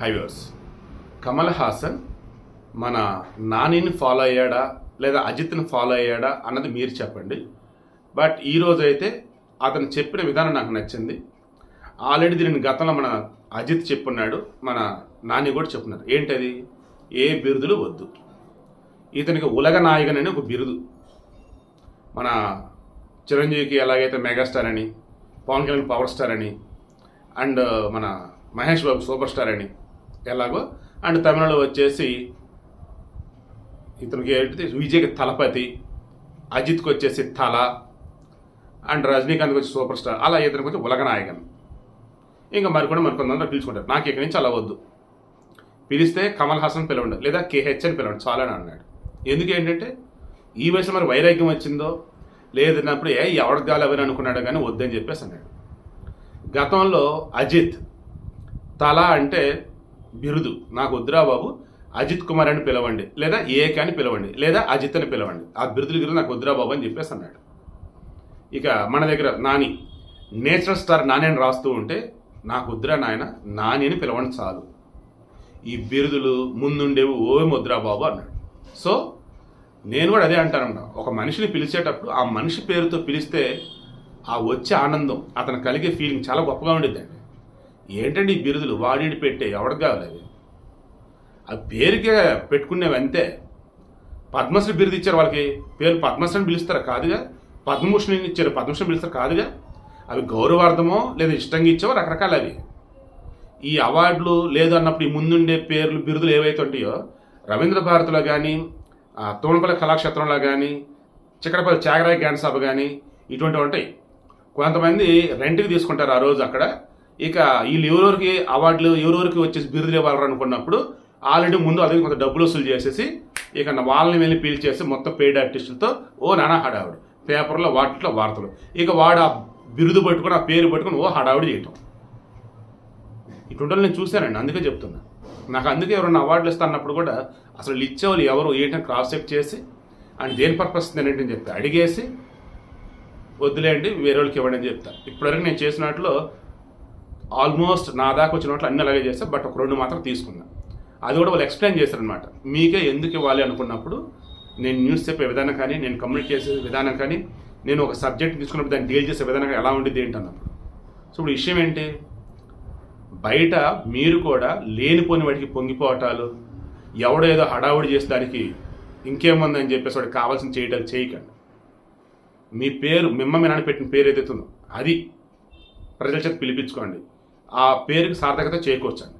హైవర్స్ కమల్ హాసన్ మన నానిని ఫాలో అయ్యాడా లేదా అజిత్ని ఫాలో అయ్యాడా అన్నది మీరు చెప్పండి. బట్ ఈరోజు అయితే అతను చెప్పిన విధానం నాకు నచ్చింది. ఆల్రెడీ దీనిని గతంలో మన అజిత్ చెప్పున్నాడు మన నాని కూడా చెప్పున్నారు. ఏంటది? ఏ బిరుదులు వద్దు. ఇతనికి ఉలగ నాయకన్ అని ఒక బిరుదు. మన చిరంజీవికి ఎలాగైతే మెగాస్టార్ అని పవన్ కళ్యాణ్ పవర్ స్టార్ అని అండ్ మన మహేష్ బాబు సూపర్ స్టార్ అని ఎలాగో. అండ్ తమిళలో వచ్చేసి ఇతనికి ఏంటి విజయ్కి తలపతి అజిత్కి వచ్చేసి తల అండ్ రజనీకాంత్కి వచ్చి సూపర్ స్టార్. అలా ఇతనికి వచ్చి ఉలగనాయకన్ ఇంకా మరికొన్ని మరికొందరూ పిలుచుకుంటారు. నాకు ఇక్కడి నుంచి అలా వద్దు. పిలిస్తే కమల్ హాసన్ పిలవండి. లేదా కేహెచ్ అని పిలవండి. అని అన్నాడు. ఎందుకు ఏంటంటే ఈ వయసు మరి వైరాగ్యం వచ్చిందో లేదన్నప్పుడు ఏ ఎవరికి కావాలి ఎవరు అనుకున్నాడు కానీ వద్దని చెప్పేసి అన్నాడు. గతంలో అజిత్ తల అంటే బిరుదు. నాకు వద్దురా బాబు. అజిత్ కుమార్ అని పిలవండి. లేదా ఏక అని పిలవండి. లేదా అజిత్ అని పిలవండి. ఆ బిరుదుల గిరుదు నాకు వద్దురా బాబు అని చెప్పేసి అన్నాడు. ఇక మన దగ్గర నాని. నేచురల్ స్టార్ నాని అని రాస్తూ ఉంటే నాకు వద్దురా నాయన నాని అని పిలవండి చాలు. ఈ బిరుదులు ముందుండేవి ఓ వద్దురా బాబు అన్నాడు. సో నేను కూడా అదే అంటానన్నా ఒక మనిషిని పిలిచేటప్పుడు ఆ మనిషి పేరుతో పిలిస్తే ఆ వచ్చే ఆనందం అతను కలిగే ఫీలింగ్ చాలా గొప్పగా ఉండేదండి ఏంటండి ఈ బిరుదులు? వాడిని పెట్టే ఎవరికి కావాలి అవి? ఆ పేరుకే పెట్టుకునేవి అంతే. పద్మశ్రీ బిరుదు ఇచ్చారు వాళ్ళకి. పేరు పద్మశ్రీ పిలుస్తారు పిలుస్తారా? కాదుగా. పద్మభూషణ్ ఇచ్చారు. పద్మశ్రీ పిలుస్తారు? కాదుగా. అవి గౌరవార్థమో లేదా ఇష్టంగా ఇచ్చావో రకరకాలు అవి. ఈ అవార్డులు లేదు అన్నప్పుడు ఈ ముందుండే పేర్లు బిరుదులు ఏవైతే ఉంటాయో రవీంద్ర భారతిలో కానీ తోణపల్లి కళాక్షేత్రంలో కానీ చిక్కడపల్లి చాగరాయ గ్యాండ్ సభ కానీ ఇటువంటివి ఉంటాయి. కొంతమంది రెంట్కి తీసుకుంటారు ఆ రోజు అక్కడ. ఇక వీళ్ళు ఎవరెవరికి అవార్డులు ఎవరెవరికి వచ్చేసి బిరుదులు ఇవ్వాలరు అనుకున్నప్పుడు ఆల్రెడీ ముందు అదే కొంత డబ్బులు వసూలు చేసేసి ఇక వాళ్ళని వెళ్ళి పీల్చేసి మొత్తం పెయిడ్ ఆర్టిస్టులతో ఓ నానా హడావుడు. పేపర్లో వాటిలో వార్తలు. ఇక వాడు ఆ బిరుదు పట్టుకొని ఆ పేరు పట్టుకొని ఓ హడావుడి చేయటం. ఇటువంటి నేను చూశానండి అందుకే చెప్తున్నా. నాకు అందుకే ఎవరైనా అవార్డులు ఇస్తా అన్నప్పుడు కూడా అసలు ఇచ్చేవాళ్ళు ఎవరు ఏంటని క్రాస్ చెక్ చేసి అండ్ దేని పర్పస్ ఏంటి అని చెప్తా. అడిగేసి వద్దులేండి వేరే వాళ్ళకి ఇవ్వండి అని చెప్తా. ఇప్పటివరకు నేను చేసినట్లో ఆల్మోస్ట్ నా దాకా వచ్చినట్లు అన్ని అలాగే చేస్తా బట్ ఒక రెండు మాత్రం తీసుకున్నా. అది కూడా వాళ్ళు ఎక్స్ప్లెయిన్ చేశారనమాట మీకే ఎందుకు ఇవ్వాలి అనుకున్నప్పుడు నేను న్యూస్ చెప్పే విధానం కానీ నేను కమ్యూనికేట్ చేసే విధానం కానీ నేను ఒక సబ్జెక్ట్ తీసుకున్నప్పుడు దాన్ని డీల్ చేసే విధానం ఎలా ఉండేది ఏంటి అన్నప్పుడు. సో ఇప్పుడు విషయం ఏంటి? బయట మీరు కూడా లేనిపోని వాటికి పొంగిపోవటాలు ఎవడో ఏదో హడావుడి చేసే దానికి ఇంకేముందని చెప్పేసి వాడికి కావాల్సిన చేయటాలు చేయకండి. మీ పేరు మిమ్మ మీ నాన్న పెట్టిన పేరు ఏదైతే ఉందో అది ప్రజల చేత పిలిపించుకోండి. ఆ పేరుకి సార్థకత చేకూర్చండి